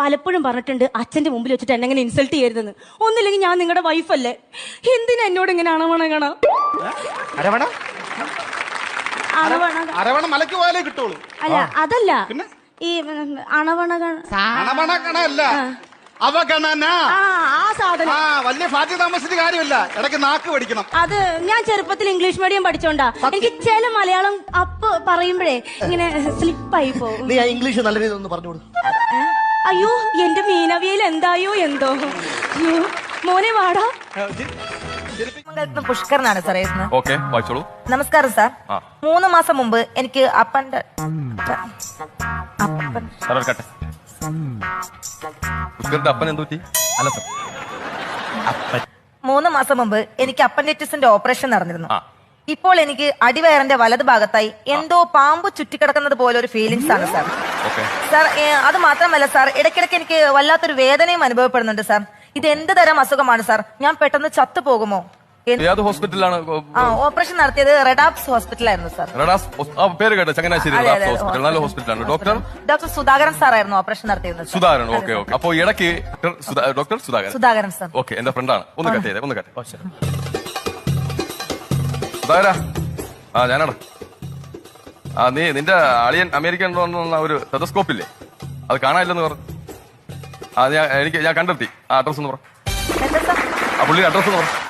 പലപ്പോഴും പറഞ്ഞിട്ടുണ്ട് അച്ഛന്റെ മുമ്പിൽ വെച്ചിട്ട് എന്നെ ഇങ്ങനെ ഇൻസൾട്ട് ചെയ്യരുതെന്ന്. ഒന്നില്ലെങ്കിൽ ഞാൻ നിങ്ങളുടെ വൈഫല്ലേ എന്തിനാ എന്നോട് ഇങ്ങനെ അണവണകണ? അരവണ? അണവണ. അരവണ മലക്ക് പോയാലേ കിട്ടുള്ളൂ. അല്ല അതല്ല? ഈ അണവണകണ. അല്ല അവഗണന. ആ ആ സാധനം. ആ വലിയ ഫ്ലാറ്റിൽ താമസിച്ചിട്ട് കാര്യമില്ല. ഇടയ്ക്ക് നാക്ക് പഠിക്കണം. അത് ഞാൻ ചെറുപ്പത്തിൽ ഇംഗ്ലീഷ് മീഡിയം പഠിച്ചോണ്ടാ. എനിക്ക് ചില മലയാളം അപ്പ് പറയുമ്പോഴേ ഇങ്ങനെ സ്ലിപ്പായി പോകും. നീ ഇംഗ്ലീഷ് നല്ല രീതിയിൽ ഒന്ന് പറഞ്ഞോളൂ? അയ്യോ എന്റെ മീനവിയൽ എന്തായോ എന്തോ. അയ്യോ മോനെ വാടാ. ഓക്കെ വായിച്ചോളൂ. നമസ്കാരം സാർ. ആ. മൂന്ന് മാസം മുമ്പ് എനിക്ക് അപ്പന്റെ അപ്പൻ സാർ കട്ടെ പുഷ്കറിന്റെ അപ്പൻ എന്ത് പറ്റി? അല്ല സാർ. മൂന്ന് മാസം മുമ്പ് എനിക്ക് അപ്പൻഡിറ്റിസിന്റെ ഓപ്പറേഷൻ നടന്നിരുന്നു. ആ. ഇപ്പോൾ എനിക്ക് അടിവയറിന്റെ വലത് ഭാഗത്തായി എന്തോ പാമ്പ് ചുറ്റിക്കിടക്കുന്നത് പോലെ ഒരു ഫീലിങ്സ് ആണ് സാർ ഓക്കെ. സാർ അത് മാത്രമല്ല സാർ ഇടയ്ക്കിടയ്ക്ക് എനിക്ക് വല്ലാത്തൊരു വേദനയും അനുഭവപ്പെടുന്നുണ്ട് സാർ ഇത് എന്ത് തരം അസുഖമാണ് സാർ ഞാൻ പെട്ടെന്ന് ചത്തു പോകുമോ? ഏത് ഹോസ്പിറ്റലിലാണ് ആ ഓപ്പറേഷൻ നടത്തിയത് റെഡാപ്സ് ഹോസ്പിറ്റലായിരുന്നു സാർ ആ പേര് കേട്ടോ ചങ്ങനാശ്ശേരി അതെ, ഹോസ്പിറ്റൽ നല്ല ഹോസ്പിറ്റലാണ്. ഡോക്ടർ ഡോക്ടർ സുധാകരൻ സാറായിരുന്നു ഓപ്പറേഷൻ നടത്തിയത് സാർ. Sudhakaran okay okay. അപ്പൊ ഇടയ്ക്ക് doctor Sudhakaran. Sudhakaran sir okay എന്റെ ഫ്രണ്ടാണ് ഒന്ന് കട്ട് ചെയ്തേ ഒന്ന് കട്ട് സുധാകര ആ ഞാനാണ്. ആ നീ നിന്റെ അളിയൻ അമേരിക്കൻ തോന്നുന്ന ഒരു ടെലസ്കോപ്പ് ഇല്ലേ അത് കാണാനില്ലെന്ന് പറഞ്ഞു. ആ ഞാൻ എനിക്ക് ഞാൻ കണ്ടെത്തി. ആ അഡ്രസ് ഒന്ന് പറ. ആ പുള്ളിയുടെ അഡ്രസ് ഒന്ന് പറ.